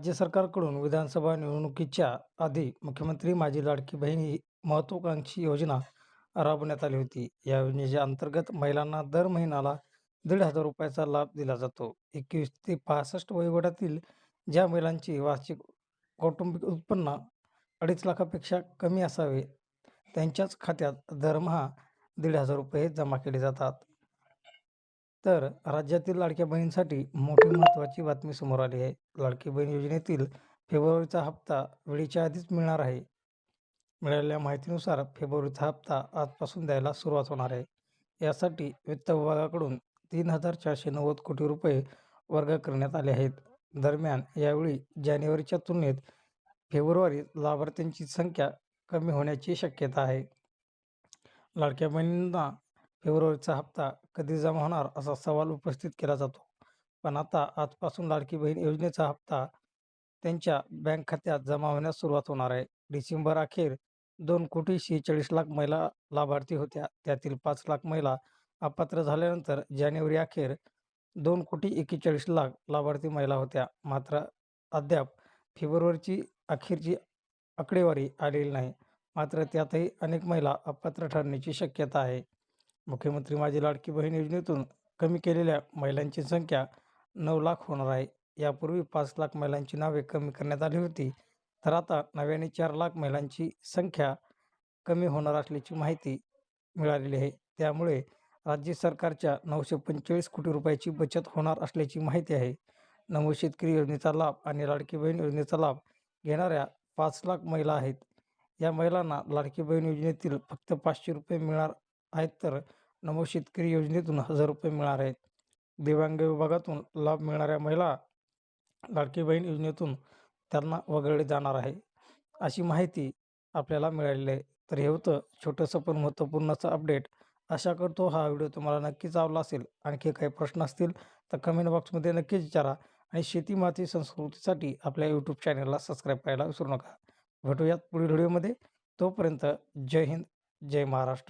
राज्य सरकारकडून विधानसभा निवडणुकीच्या आधी मुख्यमंत्री माझी लाडकी बहीण ही महत्त्वाकांक्षी योजना राबवण्यात आली होती. या योजनेच्या अंतर्गत महिलांना दर महिन्याला दीड हजार रुपयाचा लाभ दिला जातो. एकवीस ते पासष्ट वयोगटातील ज्या महिलांची वार्षिक कौटुंबिक उत्पन्न अडीच लाखापेक्षा कमी असावे, त्यांच्याच खात्यात दरमहा दीड हजार रुपये जमा केले जातात. तर राज्यातील लाडक्या बहिणींसाठी मोठी महत्त्वाची बातमी समोर आली आहे. लाडकी बहीण योजनेतील फेब्रुवारीचा हप्ता वेळेच्या आधीच मिळणार आहे. मिळालेल्या माहितीनुसार फेब्रुवारीचा हप्ता आजपासून द्यायला सुरुवात होणार आहे. यासाठी वित्त विभागाकडून तीन हजार चारशे नव्वद कोटी रुपये वर्ग करण्यात आले आहेत. दरम्यान, यावेळी जानेवारीच्या तुलनेत फेब्रुवारीत लाभार्थ्यांची संख्या कमी होण्याची शक्यता आहे. लाडक्या बहिणींना फेब्रुवारीचा हप्ता कधी जमा होणार असा सवाल उपस्थित केला जातो. पण आता आजपासून लाडकी बहीण योजनेचा हप्ता त्यांच्या बँक खात्यात जमा होण्यास सुरुवात होणार आहे. डिसेंबर अखेर दोन कोटी शेहेचाळीस लाख महिला लाभार्थी होत्या. त्यातील पाच लाख महिला अपात्र झाल्यानंतर जानेवारी अखेर दोन कोटी एक्केचाळीस लाख लाभार्थी महिला होत्या. मात्र अद्याप फेब्रुवारीची अखेरची आकडेवारी आलेली नाही. मात्र त्यातही अनेक महिला अपात्र ठरण्याची शक्यता आहे. मुख्यमंत्री माझी लाडकी बहीण योजनेतून कमी केलेल्या महिलांची संख्या नऊ लाख होणार आहे. यापूर्वी पाच लाख महिलांची नावे कमी करण्यात आली होती. तर आता नव्याने चार लाख महिलांची संख्या कमी होणार असल्याची माहिती मिळालेली आहे. त्यामुळे राज्य सरकारच्या नऊशे पंचेचाळीस कोटी रुपयाची बचत होणार असल्याची माहिती आहे. नमो शेतकरी योजनेचा लाभ आणि लाडकी बहीण योजनेचा लाभ घेणाऱ्या पाच लाख महिला आहेत. या महिलांना लाडकी बहीण योजनेतील फक्त पाचशे रुपये मिळणार आहेत तर नमो शेतकरी योजनेतून हजार रुपये मिळणार आहेत. दिव्यांग विभागातून लाभ मिळणाऱ्या महिला लाडकी बहीण योजनेतून त्यांना वगळले जाणार आहे, अशी माहिती आपल्याला मिळालेली आहे. तर हे होतं छोटंसं पण महत्त्वपूर्ण असं अपडेट. आशा करतो हा व्हिडिओ तुम्हाला नक्कीच आवडला असेल. आणखी काही प्रश्न असतील तर कमेंट बॉक्समध्ये नक्कीच विचारा आणि शेती माती संस्कृतीसाठी आपल्या यूट्यूब चॅनलला सबस्क्राईब करायला विसरू नका. भेटूयात पुढील व्हिडिओमध्ये. तोपर्यंत जय हिंद, जय महाराष्ट्र.